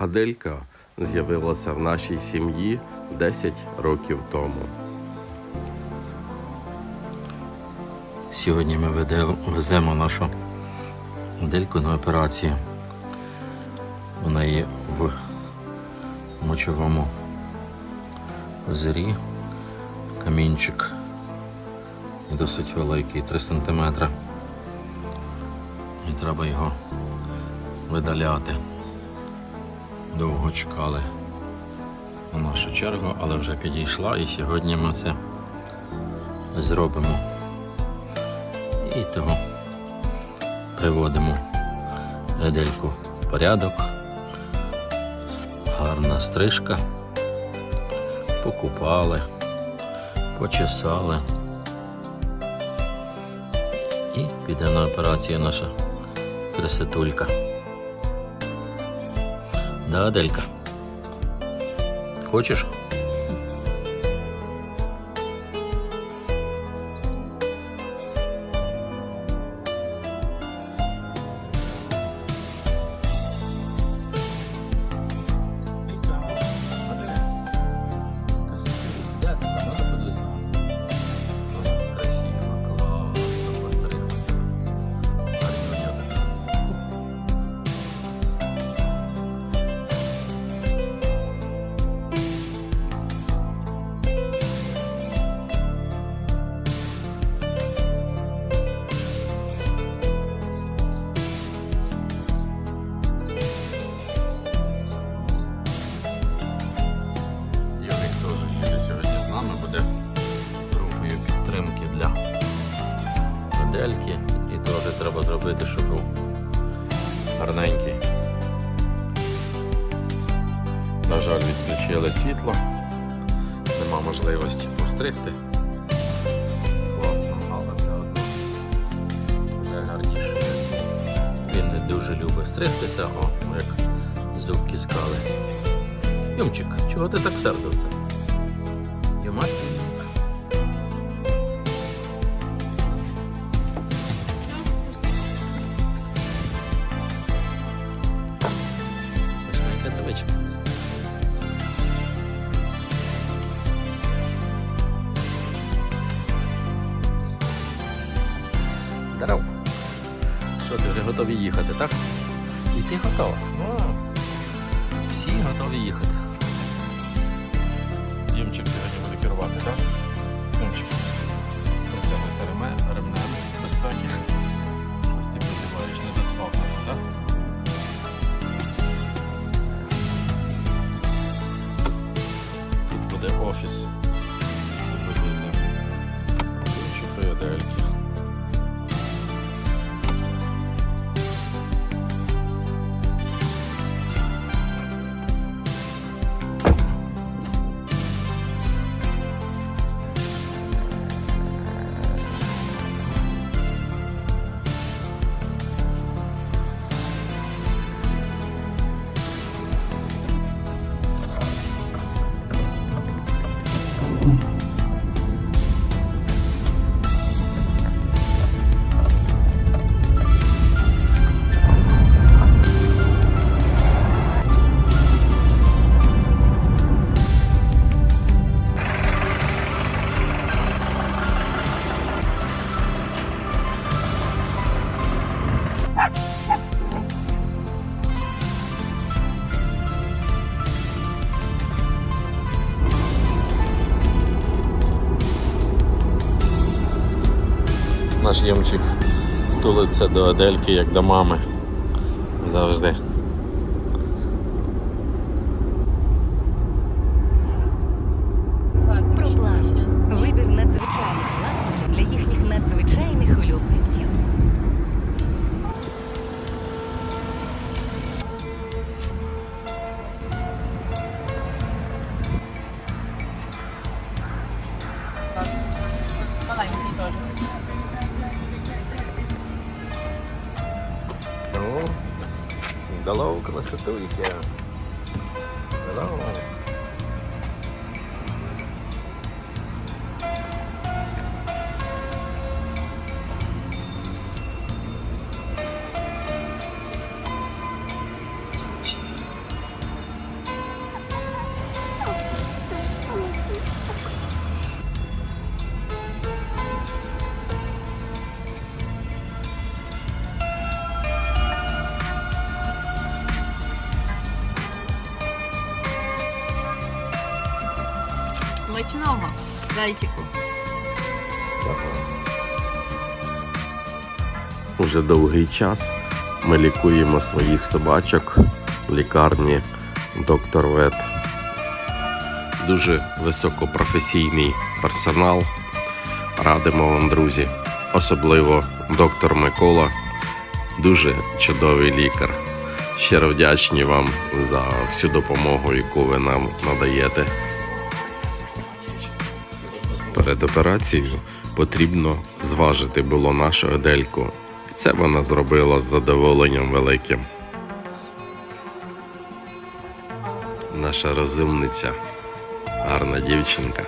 Аделька з'явилася в нашій сім'ї 10 років тому. Сьогодні ми веземо нашу Адельку на операцію. У неї в мочовому озері камінчик досить великий, 3 см. І треба його видаляти. Довго чекали на нашу чергу, але вже підійшла і сьогодні ми це зробимо. І того приводимо Едельку в порядок. Гарна стрижка. Покупали, почесали. І піде на операцію наша красотулька. Да, Делька? Хочеш? Світло, нема можливості постригти. Класно, але все одно вже гарніше. Він не дуже любить стригтися, о, як зубки скали. Юмчик, чого ти так сердився? Тут 嗯。Наш ямчик тулиться до Адельки, як до мами. Завжди. Hello, красотульки. Hello. Смачного, зайчику. Уже довгий час ми лікуємо своїх собачок в лікарні доктор Вет. Дуже високопрофесійний персонал. Радимо вам, друзі. Особливо доктор Микола, дуже чудовий лікар. Щиро вдячні вам за всю допомогу, яку ви нам надаєте. Перед операцією потрібно зважити було нашу Едельку. Це вона зробила з задоволенням великим. Наша розумниця, гарна дівчинка.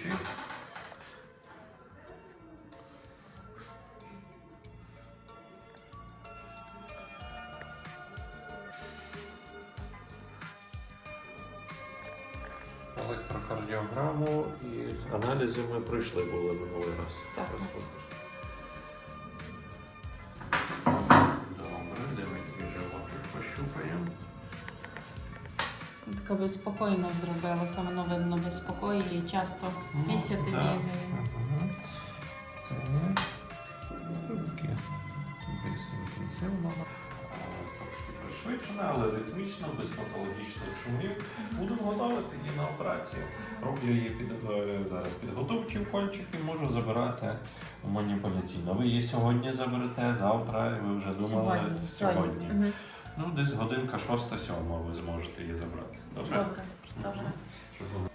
Звучить? Електрокардіограму і з аналізи ми пройшли були минулий раз. Так. Така безпокійно зробилася, воно видно безпокоїть і часто місяти да. бігає. А, Трошки пришвидшене, але ритмічно, без патологічних шумів. Будемо готувати її на операцію. Роблю її під, е, зараз підготовчі пальчики, можу забирати маніпуляційно. Ви її сьогодні заберете, завтра, ви вже думали сьогодні. Мгм. Ну, десь годинка 6-7 ви зможете її забрати. Добре? Добре, добре. Щоб вона-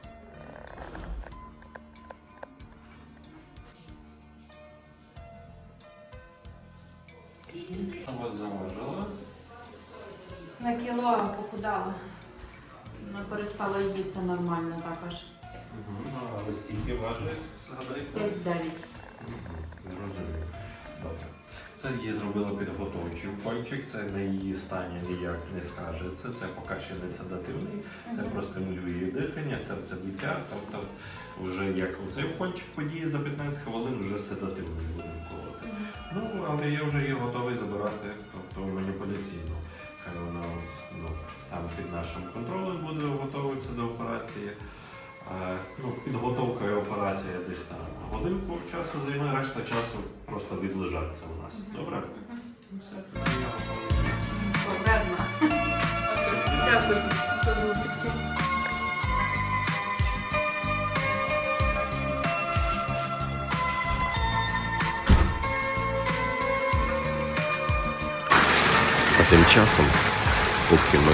Вас заважила. На кіло похудала. Вона перестала їсти нормально також. Ну, а ви стільки важите, згадайте? 5-9. Зрозуміло. Добре. Це її зробили підготовчий пальчик, це на її стані ніяк не скажеться. Це поки ще не седативний, це простимулює її дихання, серцебиття. Тобто, вже як оцей пальчик подіє за 15 хвилин, вже седативний буде колоти. Ну, але я вже її готовий забирати, тобто маніпуляційно. Хай вона ну, там під нашим контролем буде готуватися до операції. Е, Ну, підготовка і операція десь там годинку часу займе, решта часу просто відлежаться у нас. Добре? Все. Дякую. А тим часом, поки ми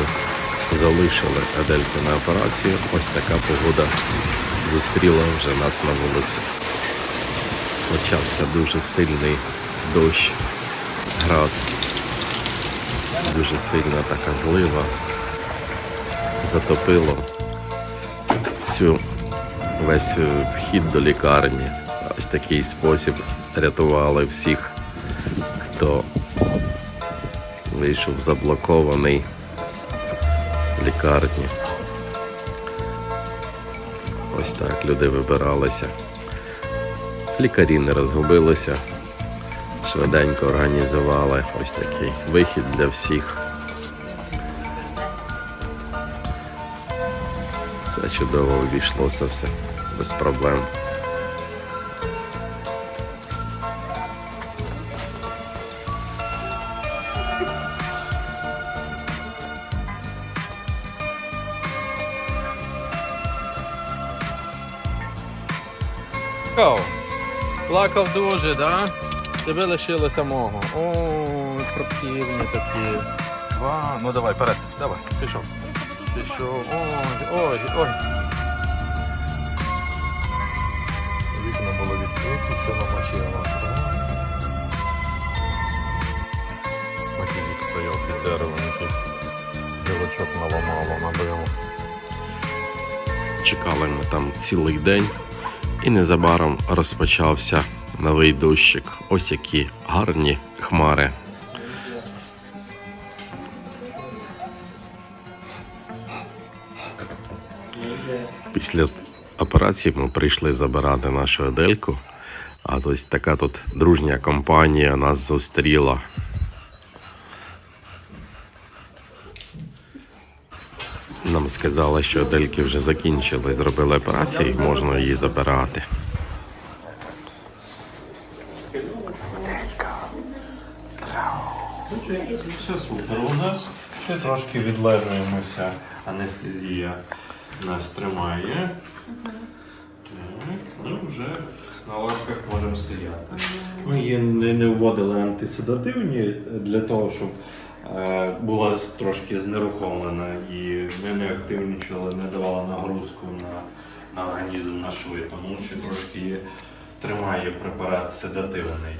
залишили Адельку на операцію, ось така погода зустріла вже нас на вулиці. Почався дуже сильний дощ, град, дуже сильна така злива. Затопило всю, весь вхід до лікарні. Ось такий спосіб рятували всіх, хто вийшов заблокований лікарні. Ось так люди вибиралися. Лікарі не розгубилися, швиденько організували ось такий вихід для всіх. Все чудово обійшлося все без проблем. Плакав дуже, да? Тебе лишили самого. О, противні такі. Ва, ну давай, вперед, давай, пішов. Пішов. Ой, ой, ой. Вікна було відкриті, все намочило. Макізик стояв під деревом, який гілочок наламало, набило. Чекали ми там цілий день, і незабаром розпочався новий дощик. Ось які гарні хмари. Після операції ми прийшли забирати нашу Адельку. А ось така тут дружня компанія нас зустріла. Нам сказали, що Адельки вже закінчили, зробили операцію, і можна її забирати. Трошки відлежуємося. Анестезія нас тримає. Так, ну вже на лавках можемо стояти. Ми її не, не вводили антиседативні для того, щоб е, була трошки знерухомлена і не активнічали, не давала нагрузку на, на організм на шви, тому що трошки тримає препарат седативний.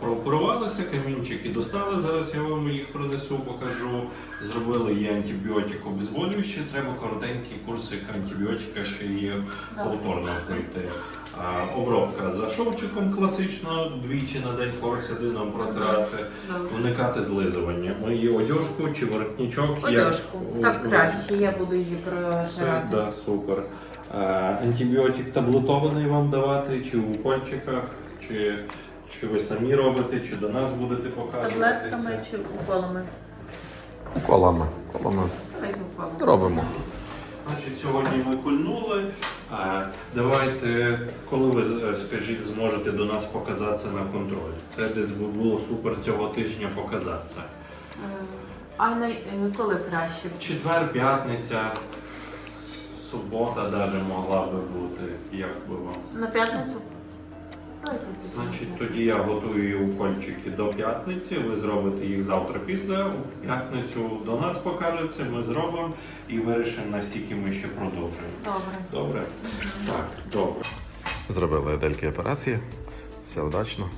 Прооперувалися камінчики, достали. Зараз я вам їх принесу, покажу. Зробили їй антибіотик обезболююче. Треба коротенький курсик антибіотика, ще є повторно пройти. Обробка за шовчиком класично, двічі на день хлороксидином протирати, уникати злизування. Мої одежку чи воротничок. як- Одежку. Так краще, я буду її протирати. да, супер. Антибіотик таблетований вам давати, чи в укольчиках, чи, чи ви самі робите, чи до нас будете показувати. Таблетками чи уколами? Колами. Колами Хай робимо. Значить, сьогодні ми кульнули. Давайте, коли ви е, скажіть, зможете до нас показатися на контроль. Це десь би було супер цього тижня показатися. Е, А на, е, коли краще? Четвер, п'ятниця, субота навіть могла би бути. Як би вам? На п'ятницю? Тоді. Я готую укольчики до п'ятниці. Ви зробите їх завтра після. У п'ятницю до нас покажеться, ми зробимо і вирішимо, наскільки ми ще продовжуємо. Добре. Добре? Так, добре. Зробили Адельки операції. Все вдачно.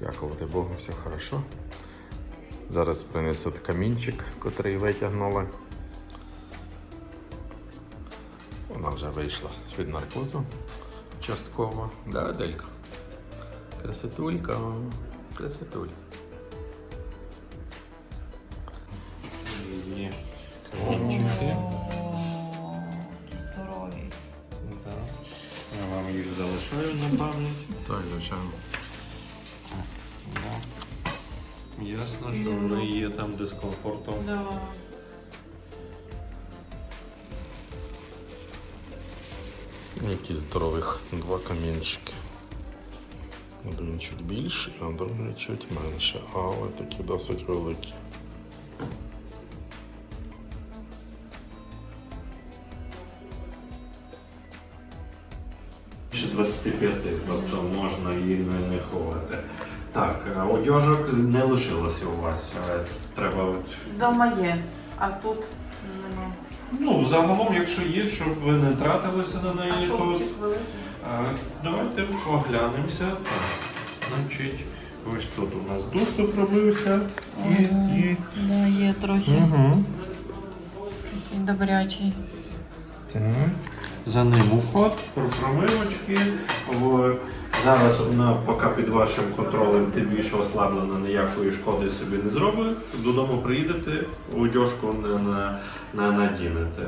Дякувати Богу, все хорошо. Зараз принесуть камінчик, котрий витягнули. Вона вже вийшла від наркозу частково. Да, Аделька? Красотулька. Красотуль. Є камінчики. Здорові. Так. Я вам їх залишаю на пам'ять. Так, звичайно. Ясно, що в неї є там дискомфортом. Да. Які здорових два камінчики. Один чуть більший, а другий чуть менше, але такі досить великі. Більше 25, тобто можна її не, не ховати. Так, е, одяжок не лишилося у вас. е, Треба от Дома є, а тут нема. Ну, загалом, якщо є, щоб ви не тратилися на неї, А то давайте оглянемося. Значить, ось тут у нас доступ робився. І, і... Да, є трохи Угу. такий добрячий. Так. За ним уход, про промивочки. В... Зараз вона поки під вашим контролем тим більше ослаблена, ніякої шкоди собі не зробить. Додому приїдете, одяжку не, на, не надінете.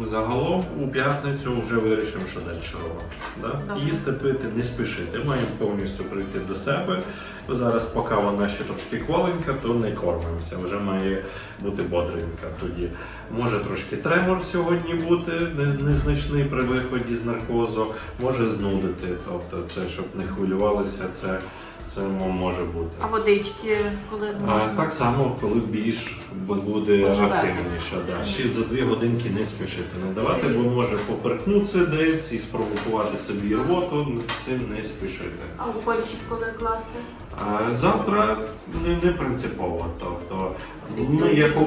Загалом у п'ятницю вже вирішимо, що далі робимо. Да? Добре. Їсти пити не спішити. Маємо повністю прийти до себе. Зараз, поки вона ще трошки кволенька, то не кормимося. Вже має бути бодренька тоді. Може трошки тремор сьогодні бути незначний при виході з наркозу, може знудити. Тобто, це щоб не хвилювалися, це, це може бути. А водички, коли А, можна? так само, коли більш буде Поживете. активніше. Да. Ще за дві годинки не спішити не давати, бо може поперхнутися десь і спровокувати собі рвоту, з цим не спішити. А укольчик коли класти? А, Завтра не, не принципово. Тобто ми як обід?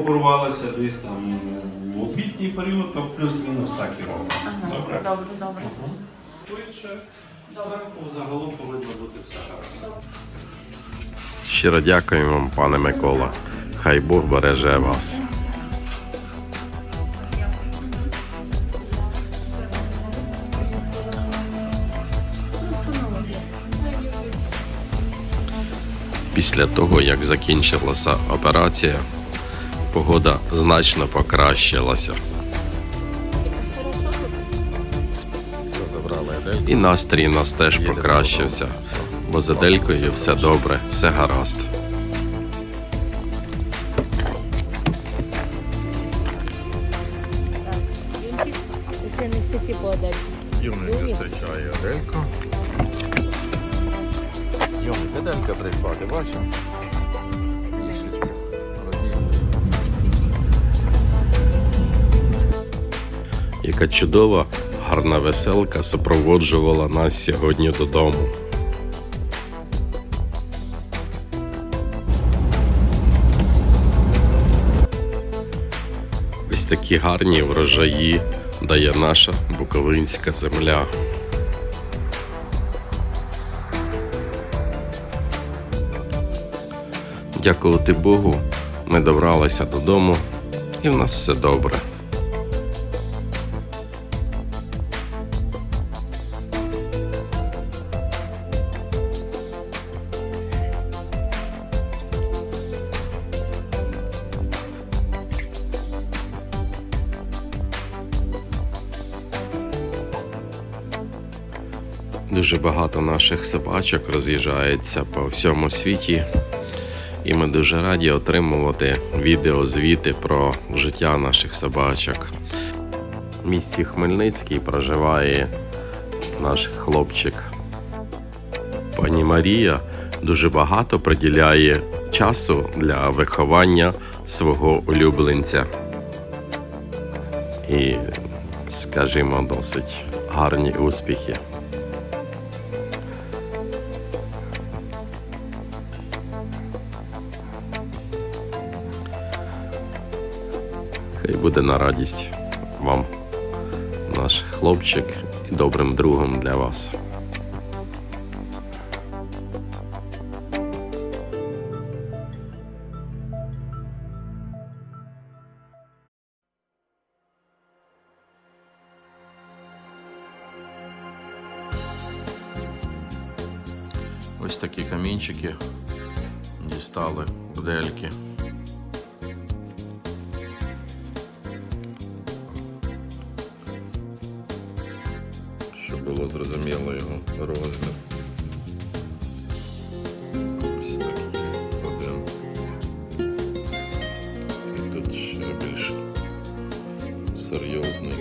десь там в обідній період, то плюс-мінус так і робимо. Ага, Добре? добре, добре. Швидше. Наверху загалом бути все гарно. Щиро дякуємо вам, пане Микола. Хай Бог береже вас. Після того, як закінчилася операція, погода значно покращилася. І настрій нас теж покращився. Бо з Аделькою все добре, все гаразд. Юник зустрічає Адельку. Юник, Аделька прийшла, ти бачив? Пішиться. Яка чудова, гарна веселка супроводжувала нас сьогодні додому. Ось такі гарні врожаї дає наша буковинська земля. Дякувати Богу, ми добралися додому, і в нас все добре. Наших собачок роз'їжджається по всьому світі, і ми дуже раді отримувати відеозвіти про життя наших собачок. В місті Хмельницький проживає наш хлопчик. Пані Марія дуже багато приділяє часу для виховання свого улюбленця. І, скажімо, досить гарні успіхи. Хай буде на радість вам наш хлопчик і добрим другом для вас. Ось такі камінчики дістали бдельки. зрозуміло його розмір. Ось один. І тут ще більш серйозний.